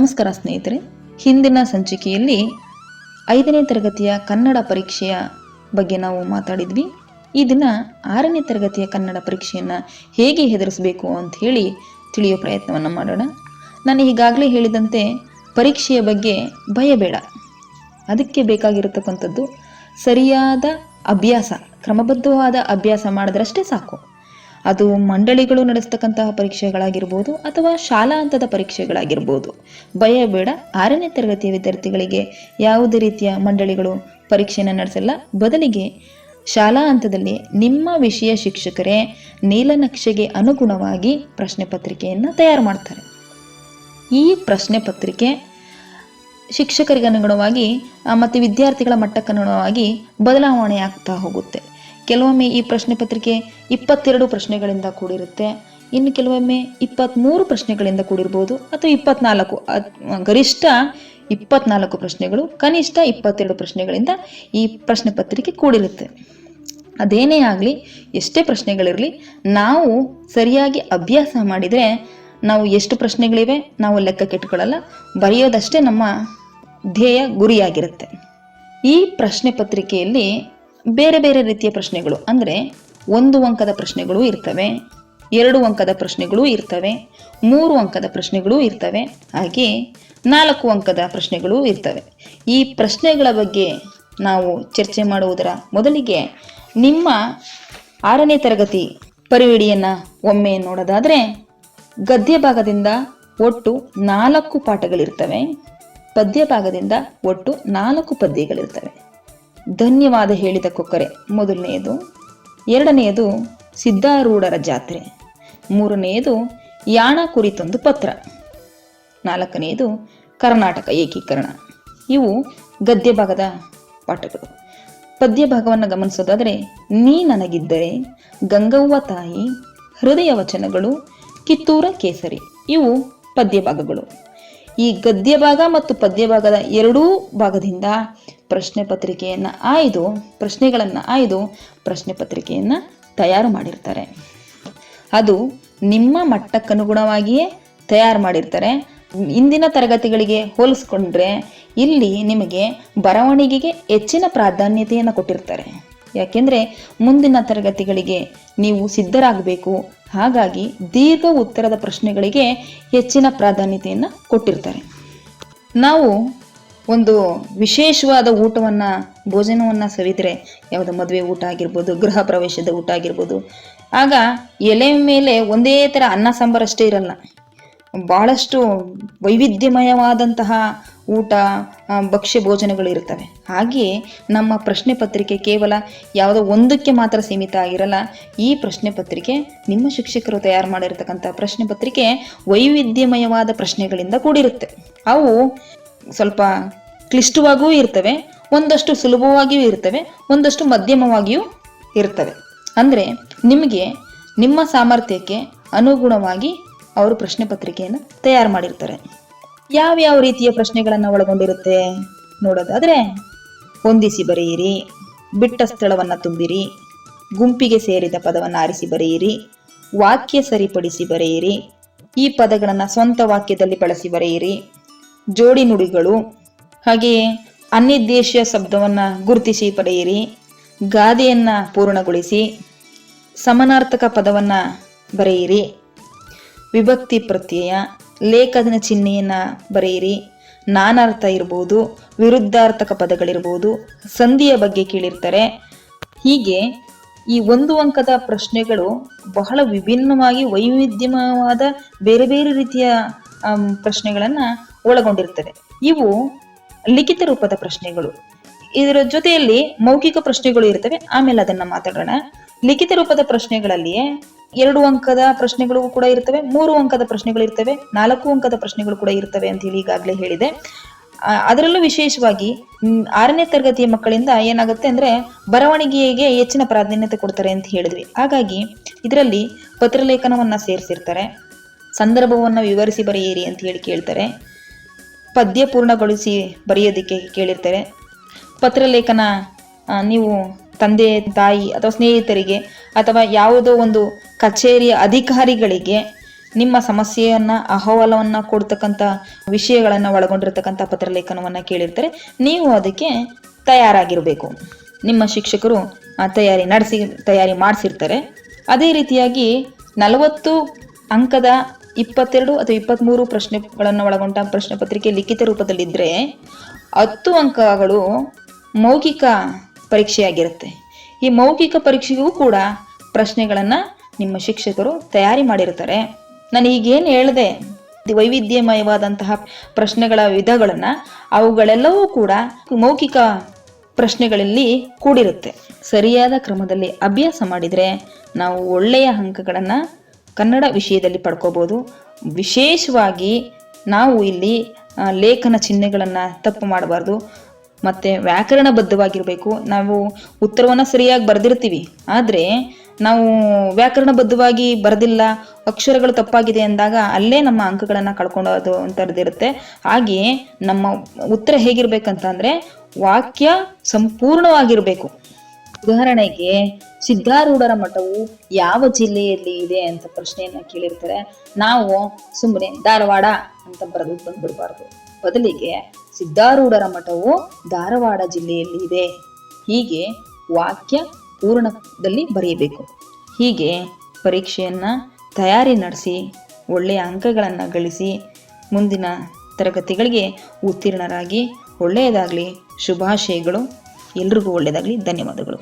ನಮಸ್ಕಾರ ಸ್ನೇಹಿತರೆ. ಹಿಂದಿನ ಸಂಚಿಕೆಯಲ್ಲಿ ಐದನೇ ತರಗತಿಯ ಕನ್ನಡ ಪರೀಕ್ಷೆಯ ಬಗ್ಗೆ ನಾವು ಮಾತಾಡಿದ್ವಿ. ಈ ದಿನ ಆರನೇ ತರಗತಿಯ ಕನ್ನಡ ಪರೀಕ್ಷೆಯನ್ನು ಹೇಗೆ ಹೆದರಿಸಬೇಕು ಅಂತ ಹೇಳಿ ತಿಳಿಯೋ ಪ್ರಯತ್ನವನ್ನು ಮಾಡೋಣ. ನಾನು ಈಗಾಗಲೇ ಹೇಳಿದಂತೆ ಪರೀಕ್ಷೆಯ ಬಗ್ಗೆ ಭಯ ಬೇಡ. ಅದಕ್ಕೆ ಬೇಕಾಗಿರತಕ್ಕಂಥದ್ದು ಸರಿಯಾದ ಅಭ್ಯಾಸ, ಕ್ರಮಬದ್ಧವಾದ ಅಭ್ಯಾಸ ಮಾಡಿದ್ರಷ್ಟೇ ಸಾಕು. ಅದು ಮಂಡಳಿಗಳು ನಡೆಸ್ತಕ್ಕಂತಹ ಪರೀಕ್ಷೆಗಳಾಗಿರ್ಬೋದು ಅಥವಾ ಶಾಲಾ ಹಂತದ ಪರೀಕ್ಷೆಗಳಾಗಿರ್ಬೋದು. ಭಯ ಬೇಡ. ಆರನೇ ತರಗತಿಯ ವಿದ್ಯಾರ್ಥಿಗಳಿಗೆ ಯಾವುದೇ ರೀತಿಯ ಮಂಡಳಿಗಳು ಪರೀಕ್ಷೆಯನ್ನು ನಡೆಸಲ್ಲ. ಬದಲಿಗೆ ಶಾಲಾ ಹಂತದಲ್ಲಿ ನಿಮ್ಮ ವಿಷಯ ಶಿಕ್ಷಕರೇ ನೀಲನಕ್ಷೆಗೆ ಅನುಗುಣವಾಗಿ ಪ್ರಶ್ನೆ ಪತ್ರಿಕೆಯನ್ನು ತಯಾರು ಮಾಡ್ತಾರೆ. ಈ ಪ್ರಶ್ನೆ ಪತ್ರಿಕೆ ಶಿಕ್ಷಕರಿಗೆ ಅನುಗುಣವಾಗಿ ಮತ್ತು ವಿದ್ಯಾರ್ಥಿಗಳ ಮಟ್ಟಕ್ಕನುಗುಣವಾಗಿ ಬದಲಾವಣೆ ಆಗ್ತಾ ಹೋಗುತ್ತೆ. ಕೆಲವೊಮ್ಮೆ ಈ ಪ್ರಶ್ನೆ ಪತ್ರಿಕೆ ಇಪ್ಪತ್ತೆರಡು ಪ್ರಶ್ನೆಗಳಿಂದ ಕೂಡಿರುತ್ತೆ. ಇನ್ನು ಕೆಲವೊಮ್ಮೆ ಇಪ್ಪತ್ತ್ಮೂರು ಪ್ರಶ್ನೆಗಳಿಂದ ಕೂಡಿರ್ಬೋದು ಅಥವಾ ಇಪ್ಪತ್ನಾಲ್ಕು ಗರಿಷ್ಠ ಇಪ್ಪತ್ನಾಲ್ಕು ಪ್ರಶ್ನೆಗಳು, ಕನಿಷ್ಠ ಇಪ್ಪತ್ತೆರಡು ಪ್ರಶ್ನೆಗಳಿಂದ ಈ ಪ್ರಶ್ನೆ ಪತ್ರಿಕೆ ಕೂಡಿರುತ್ತೆ. ಅದೇನೇ ಆಗಲಿ, ಎಷ್ಟೇ ಪ್ರಶ್ನೆಗಳಿರಲಿ, ನಾವು ಸರಿಯಾಗಿ ಅಭ್ಯಾಸ ಮಾಡಿದರೆ ನಾವು ಎಷ್ಟು ಪ್ರಶ್ನೆಗಳಿವೆ ನಾವು ಲೆಕ್ಕಕ್ಕೆ ಇಟ್ಕೊಳ್ಳಲ್ಲ ಬರೆಯೋದಷ್ಟೇ ನಮ್ಮ ಧ್ಯೇಯ ಗುರಿಯಾಗಿರುತ್ತೆ. ಈ ಪ್ರಶ್ನೆ ಪತ್ರಿಕೆಯಲ್ಲಿ ಬೇರೆ ಬೇರೆ ರೀತಿಯ ಪ್ರಶ್ನೆಗಳು. ಅಂದರೆ ಒಂದು ಅಂಕದ ಪ್ರಶ್ನೆಗಳು ಇರ್ತವೆ, ಎರಡು ಅಂಕದ ಪ್ರಶ್ನೆಗಳು ಇರ್ತವೆ, ಮೂರು ಅಂಕದ ಪ್ರಶ್ನೆಗಳು ಇರ್ತವೆ, ಹಾಗೆ ನಾಲ್ಕು ಅಂಕದ ಪ್ರಶ್ನೆಗಳು ಇರ್ತವೆ. ಈ ಪ್ರಶ್ನೆಗಳ ಬಗ್ಗೆ ನಾವು ಚರ್ಚೆ ಮಾಡುವುದರ ಮೊದಲಿಗೆ ನಿಮ್ಮ ಆರನೇ ತರಗತಿ ಪರಿವಿಡಿಯನ್ನು ಒಮ್ಮೆ ನೋಡೋದಾದರೆ, ಗದ್ಯ ಭಾಗದಿಂದ ಒಟ್ಟು ನಾಲ್ಕು ಪಾಠಗಳಿರ್ತವೆ, ಪದ್ಯ ಭಾಗದಿಂದ ಒಟ್ಟು ನಾಲ್ಕು ಪದ್ಯಗಳಿರ್ತವೆ. ಧನ್ಯವಾದ ಹೇಳಿದ ಕೊಕ್ಕರೆ. ಮೊದಲನೆಯದು, ಎರಡನೆಯದು ಸಿದ್ಧಾರೂಢರ ಜಾತ್ರೆ. ಮೂರನೆಯದು ಯಾಣ ಕುರಿತೊಂದು ಪತ್ರ. ನಾಲ್ಕನೆಯದು ಕರ್ನಾಟಕ ಏಕೀಕರಣ. ಇವು ಗದ್ಯ ಭಾಗದ ಪಾಠಗಳು. ಪದ್ಯ ಭಾಗವನ್ನು ಗಮನಿಸೋದಾದರೆ, ನೀ ನನಗಿದ್ದರೆ ಗಂಗವ್ವ ತಾಯಿ ಹೃದಯ ವಚನಗಳು ಕಿತ್ತೂರ ಕೇಸರಿ. ಇವು ಪದ್ಯ ಭಾಗಗಳು ಈ ಗದ್ಯ ಭಾಗ ಮತ್ತು ಪದ್ಯ ಭಾಗದ ಎರಡೂ ಭಾಗದಿಂದ ಪ್ರಶ್ನೆ ಪತ್ರಿಕೆಯನ್ನು ಆಯ್ದು, ಪ್ರಶ್ನೆಗಳನ್ನು ಆಯ್ದು ಪ್ರಶ್ನೆ ಪತ್ರಿಕೆಯನ್ನು ತಯಾರು ಮಾಡಿರ್ತಾರೆ. ಅದು ನಿಮ್ಮ ಮಟ್ಟಕ್ಕನುಗುಣವಾಗಿಯೇ ತಯಾರು ಮಾಡಿರ್ತಾರೆ. ಇಂದಿನ ತರಗತಿಗಳಿಗೆ ಹೋಲಿಸ್ಕೊಂಡ್ರೆ ಇಲ್ಲಿ ನಿಮಗೆ ಬರವಣಿಗೆಗೆ ಹೆಚ್ಚಿನ ಪ್ರಾಧಾನ್ಯತೆಯನ್ನು ಕೊಟ್ಟಿರ್ತಾರೆ. ಯಾಕೆಂದರೆ ಮುಂದಿನ ತರಗತಿಗಳಿಗೆ ನೀವು ಸಿದ್ಧರಾಗಬೇಕು ಹಾಗಾಗಿ ದೀರ್ಘ ಉತ್ತರದ ಪ್ರಶ್ನೆಗಳಿಗೆ ಹೆಚ್ಚಿನ ಪ್ರಾಧಾನ್ಯತೆಯನ್ನು ಕೊಟ್ಟಿರ್ತಾರೆ. ನಾವು ಒಂದು ವಿಶೇಷವಾದ ಊಟವನ್ನು, ಭೋಜನವನ್ನು ಸವಿದರೆ, ಯಾವುದೋ ಮದುವೆ ಊಟ ಆಗಿರ್ಬೋದು, ಗೃಹ ಪ್ರವೇಶದ ಊಟ ಆಗಿರ್ಬೋದು, ಆಗ ಎಲೆ ಮೇಲೆ ಒಂದೇ ಥರ ಅನ್ನ ಸಾಂಬಾರಷ್ಟೇ ಇರಲ್ಲ. ಭಾಳಷ್ಟು ವೈವಿಧ್ಯಮಯವಾದಂತಹ ಊಟ ಭಕ್ಷ್ಯ ಭೋಜನಗಳು ಇರ್ತವೆ. ಹಾಗೆಯೇ ನಮ್ಮ ಪ್ರಶ್ನೆ ಪತ್ರಿಕೆ ಕೇವಲ ಯಾವುದೋ ಒಂದಕ್ಕೆ ಮಾತ್ರ ಸೀಮಿತ ಆಗಿರಲ್ಲ, ಈ ಪ್ರಶ್ನೆ ಪತ್ರಿಕೆ ನಿಮ್ಮ ಶಿಕ್ಷಕರು ತಯಾರು ಮಾಡಿರ್ತಕ್ಕಂಥ ಪ್ರಶ್ನೆ ಪತ್ರಿಕೆ ವೈವಿಧ್ಯಮಯವಾದ ಪ್ರಶ್ನೆಗಳಿಂದ ಕೂಡಿರುತ್ತೆ. ಅವು ಸ್ವಲ್ಪ ಕ್ಲಿಷ್ಟವಾಗೂ ಇರ್ತವೆ, ಒಂದಷ್ಟು ಸುಲಭವಾಗಿಯೂ ಇರ್ತವೆ, ಒಂದಷ್ಟು ಮಧ್ಯಮವಾಗಿಯೂ ಇರ್ತವೆ. ಅಂದರೆ ನಿಮಗೆ ನಿಮ್ಮ ಸಾಮರ್ಥ್ಯಕ್ಕೆ ಅನುಗುಣವಾಗಿ ಅವರು ಪ್ರಶ್ನೆ ಪತ್ರಿಕೆಯನ್ನು ತಯಾರು ಮಾಡಿರ್ತಾರೆ. ಯಾವ್ಯಾವ ರೀತಿಯ ಪ್ರಶ್ನೆಗಳನ್ನು ಒಳಗೊಂಡಿರುತ್ತೆ ನೋಡೋದಾದರೆ, ಹೊಂದಿಸಿ ಬರೆಯಿರಿ, ಬಿಟ್ಟ ಸ್ಥಳವನ್ನು ತುಂಬಿರಿ, ಗುಂಪಿಗೆ ಸೇರಿದ ಪದವನ್ನು ಆರಿಸಿ ಬರೆಯಿರಿ, ವಾಕ್ಯ ಸರಿಪಡಿಸಿ ಬರೆಯಿರಿ, ಈ ಪದಗಳನ್ನು ಸ್ವಂತ ವಾಕ್ಯದಲ್ಲಿ ಬಳಸಿ ಬರೆಯಿರಿ, ಜೋಡಿ ನುಡಿಗಳು, ಹಾಗೆಯೇ ಅನ್ಯದೇಶೀಯ ಶಬ್ದವನ್ನು ಗುರುತಿಸಿ ಪಡೆಯಿರಿ, ಗಾದೆಯನ್ನು ಪೂರ್ಣಗೊಳಿಸಿ, ಸಮನಾರ್ಥಕ ಪದವನ್ನು ಬರೆಯಿರಿ. ವಿಭಕ್ತಿ ಪ್ರತ್ಯಯ ಲೇಖನ ಚಿಹ್ನೆಯನ್ನು ಬರೆಯಿರಿ. ನಾನಾರ್ಥ ಇರ್ಬೋದು, ವಿರುದ್ಧಾರ್ಥಕ ಪದಗಳಿರ್ಬೋದು, ಸಂಧಿಯ ಬಗ್ಗೆ ಕೇಳಿರ್ತಾರೆ. ಹೀಗೆ ಈ ಒಂದು ಅಂಕದ ಪ್ರಶ್ನೆಗಳು ಬಹಳ ವಿಭಿನ್ನವಾಗಿ ವೈವಿಧ್ಯಮಯವಾದ ಬೇರೆ ಬೇರೆ ರೀತಿಯ ಪ್ರಶ್ನೆಗಳನ್ನು ಒಳಗೊಂಡಿರ್ತದೆ. ಇವು ಲಿಖಿತ ರೂಪದ ಪ್ರಶ್ನೆಗಳು. ಇದರ ಜೊತೆಯಲ್ಲಿ ಮೌಖಿಕ ಪ್ರಶ್ನೆಗಳು ಇರ್ತವೆ. ಆಮೇಲೆ ಅದನ್ನ ಮಾತಾಡೋಣ. ಲಿಖಿತ ರೂಪದ ಪ್ರಶ್ನೆಗಳಲ್ಲಿಯೇ ಎರಡು ಅಂಕದ ಪ್ರಶ್ನೆಗಳು ಕೂಡ ಇರ್ತವೆ, ಮೂರು ಅಂಕದ ಪ್ರಶ್ನೆಗಳು ಇರ್ತವೆ, ನಾಲ್ಕು ಅಂಕದ ಪ್ರಶ್ನೆಗಳು ಕೂಡ ಇರ್ತವೆ ಅಂತ ಹೇಳಿ ಈಗಾಗಲೇ ಹೇಳಿದೆ. ಅದರಲ್ಲೂ ವಿಶೇಷವಾಗಿ ಆರನೇ ತರಗತಿಯ ಮಕ್ಕಳಿಂದ ಏನಾಗುತ್ತೆ ಅಂದ್ರೆ ಬರವಣಿಗೆಗೆ ಹೆಚ್ಚಿನ ಪ್ರಾಧಾನ್ಯತೆ ಕೊಡ್ತಾರೆ ಅಂತ ಹೇಳಿದ್ವಿ. ಹಾಗಾಗಿ ಇದರಲ್ಲಿ ಪತ್ರಲೇಖನವನ್ನ ಸೇರಿಸಿರ್ತಾರೆ, ಸಂದರ್ಭವನ್ನು ವಿವರಿಸಿ ಬರೆಯಿರಿ ಅಂತ ಹೇಳಿ ಕೇಳ್ತಾರೆ, ಪದ್ಯ ಪೂರ್ಣಗೊಳಿಸಿ ಬರೆಯೋದಕ್ಕೆ ಕೇಳಿರ್ತಾರೆ. ಪತ್ರಲೇಖನ ನೀವು ತಂದೆ, ತಾಯಿ ಅಥವಾ ಸ್ನೇಹಿತರಿಗೆ ಅಥವಾ ಯಾವುದೋ ಒಂದು ಕಚೇರಿಯ ಅಧಿಕಾರಿಗಳಿಗೆ ನಿಮ್ಮ ಸಮಸ್ಯೆಯನ್ನು, ಅಹವಾಲವನ್ನ ಕೊಡ್ತಕ್ಕಂಥ ವಿಷಯಗಳನ್ನ ಒಳಗೊಂಡಿರ್ತಕ್ಕಂಥ ಪತ್ರಲೇಖನವನ್ನ ಕೇಳಿರ್ತಾರೆ. ನೀವು ಅದಕ್ಕೆ ತಯಾರಾಗಿರಬೇಕು. ನಿಮ್ಮ ಶಿಕ್ಷಕರು ತಯಾರಿ ನಡೆಸಿ, ತಯಾರಿ ಮಾಡಿಸಿರ್ತಾರೆ. ಅದೇ ರೀತಿಯಾಗಿ ನಲವತ್ತು ಅಂಕದ ಇಪ್ಪತ್ತೆರಡು ಅಥವಾ ಇಪ್ಪತ್ತ್ಮೂರು ಪ್ರಶ್ನೆಗಳನ್ನು ಒಳಗೊಂಡ ಪ್ರಶ್ನೆ ಪತ್ರಿಕೆ ಲಿಖಿತ ರೂಪದಲ್ಲಿದ್ದರೆ ಹತ್ತು ಅಂಕಗಳು ಮೌಖಿಕ ಪರೀಕ್ಷೆಯಾಗಿರುತ್ತೆ. ಈ ಮೌಖಿಕ ಪರೀಕ್ಷೆಗೂ ಕೂಡ ಪ್ರಶ್ನೆಗಳನ್ನು ನಿಮ್ಮ ಶಿಕ್ಷಕರು ತಯಾರಿ ಮಾಡಿರ್ತಾರೆ. ನಾನು ಈಗೇನು ಹೇಳಿದೆ ವೈವಿಧ್ಯಮಯವಾದಂತಹ ಪ್ರಶ್ನೆಗಳ ವಿಧಗಳನ್ನು ಅವುಗಳೆಲ್ಲವೂ ಕೂಡ ಮೌಖಿಕ ಪ್ರಶ್ನೆಗಳಲ್ಲಿ ಕೂಡಿರುತ್ತೆ. ಸರಿಯಾದ ಕ್ರಮದಲ್ಲಿ ಅಭ್ಯಾಸ ಮಾಡಿದರೆ ನಾವು ಒಳ್ಳೆಯ ಅಂಕಗಳನ್ನು ಕನ್ನಡ ವಿಷಯದಲ್ಲಿ ಪಡ್ಕೋಬೋದು. ವಿಶೇಷವಾಗಿ ನಾವು ಇಲ್ಲಿ ಲೇಖನ ಚಿಹ್ನೆಗಳನ್ನು ತಪ್ಪು ಮಾಡಬಾರ್ದು. ಮತ್ತು ವ್ಯಾಕರಣಬದ್ಧವಾಗಿರಬೇಕು. ನಾವು ಉತ್ತರವನ್ನು ಸರಿಯಾಗಿ ಬರೆದಿರ್ತೀವಿ. ಆದರೆ ನಾವು ವ್ಯಾಕರಣಬದ್ಧವಾಗಿ ಬರೆದಿಲ್ಲ, ಅಕ್ಷರಗಳು ತಪ್ಪಾಗಿದೆ ಅಂದಾಗ ಅಲ್ಲೇ ನಮ್ಮ ಅಂಕಗಳನ್ನು ಕಳ್ಕೊಳ್ಳೋದು ಅಂತರ್ದಿರುತ್ತೆ ಹಾಗೆಯೇ ನಮ್ಮ ಉತ್ತರ ಹೇಗಿರ್ಬೇಕಂತಂದರೆ ವಾಕ್ಯ ಸಂಪೂರ್ಣವಾಗಿರಬೇಕು. ಉದಾಹರಣೆಗೆ ಸಿದ್ಧಾರೂಢರ ಮಠವು ಯಾವ ಜಿಲ್ಲೆಯಲ್ಲಿ ಇದೆ ಅಂತ ಪ್ರಶ್ನೆಯನ್ನ ಕೇಳಿರ್ತಾರೆ. ನಾವು ಸುಮ್ಮನೆ ಧಾರವಾಡ ಅಂತ ಬರೆದು ಬಂದ್ಬಿಡ್ಬಾರ್ದು. ಬದಲಿಗೆ ಸಿದ್ಧಾರೂಢರ ಮಠವು ಧಾರವಾಡ ಜಿಲ್ಲೆಯಲ್ಲಿ ಇದೆ ಹೀಗೆ ವಾಕ್ಯ ಪೂರ್ಣದಲ್ಲಿ ಬರೆಯಬೇಕು. ಹೀಗೆ ಪರೀಕ್ಷೆಯನ್ನು ತಯಾರಿ ನಡೆಸಿ, ಒಳ್ಳೆಯ ಅಂಕಗಳನ್ನು ಗಳಿಸಿ, ಮುಂದಿನ ತರಗತಿಗಳಿಗೆ ಉತ್ತೀರ್ಣರಾಗಿ ಒಳ್ಳೆಯದಾಗಲಿ. ಶುಭಾಶಯಗಳು. ಎಲ್ರಿಗೂ ಒಳ್ಳೆಯದಾಗಲಿ. ಧನ್ಯವಾದಗಳು.